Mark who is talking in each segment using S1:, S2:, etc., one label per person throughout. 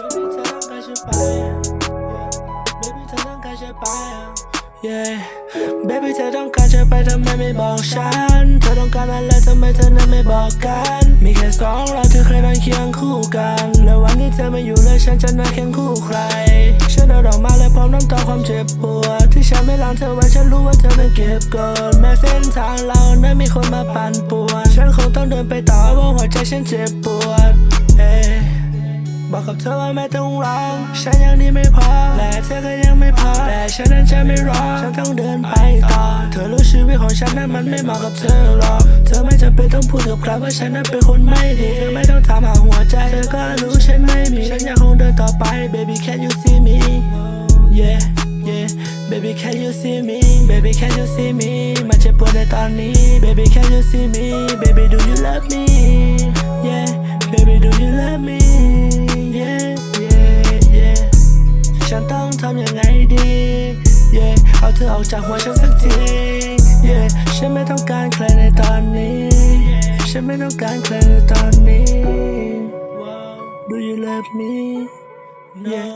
S1: Baby เธอต้องการฉันไป Baby เธอต้องการฉันไป Yeah Baby เธอต้องการจะไปทำไมไม่บอกฉัน เธอต้องการอะไรทำไมเธอนั้นไม่บอกกัน มีแค่สองเราที่เคยนั่งเคียงคู่กัน แล้ววันนี้เธอไม่อยู่เลยฉันจะนั่งเคียงคู่ใคร ฉันเดินออกมาเลยพร้อมน้ำตาความเจ็บปวด ที่ฉันไม่ล้างเธอไว้ฉันรู้ว่าเธอนั้นเก็บกดแม้เส้นทางเรานั้นมีคนมาปั่นป่วน ฉันคงต้องเดินไปต่อเพราะหัวใจฉันเจ็บปวด เอ้ บอกกับเธอว่าไม่ต้องร้อง ฉันยังดีไม่พอ และเธอก็ยังไม่พอ แต่ฉันนั้นจะไม่รอ ฉันต้องเดินไปต่อ เธอรู้ชีวิตของฉันนั้นมันไม่เหมาะกับเธอหรอก เธอไม่จำเป็นต้องพูดกับใครว่าฉันนั้นเป็นคนไม่ดี เธอไม่ต้องถามหาหัวใจ เธอก็รู้ฉันไม่มี ฉันยังคงเดินต่อไป baby can you see me yeah yeah baby can you see me baby can you see me มันเจ็บปวดในตอนนี้ baby can you see me baby do you love me yeah ทำยังไงดี yeah เอาเธอออกจากหัวฉันสักที yeah ฉันไม่ต้องการใครในตอนนี้ ฉันไม่ต้องการใครในตอนนี้ Do you love me yeah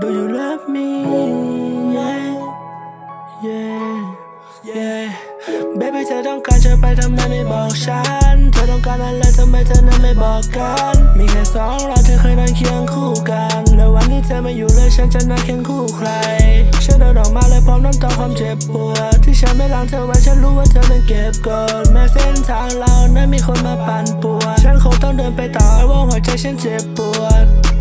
S1: Do you love me yeah yeah yeah baby เธอต้องการจะไปทำไมไม่บอกฉัน เธอต้องการอะไรทำไมเธอนั้นไม่บอกกัน มีแค่สองเรา อไม่อฉันจะนั่งเคียงคู่ใคร ฉันเดินออกมาเลยพร้อมน้ำตาความเจ็บปวด ที่ฉันไม่ล้างเธอไว้ฉันรู้ว่าเธอนั้นเก็บกดแม้เส้นทางเรานั้นมีคนมาปั่นป่วน ฉันคงต้องเดินไปต่อว่าหัวใจฉันเจ็บปวด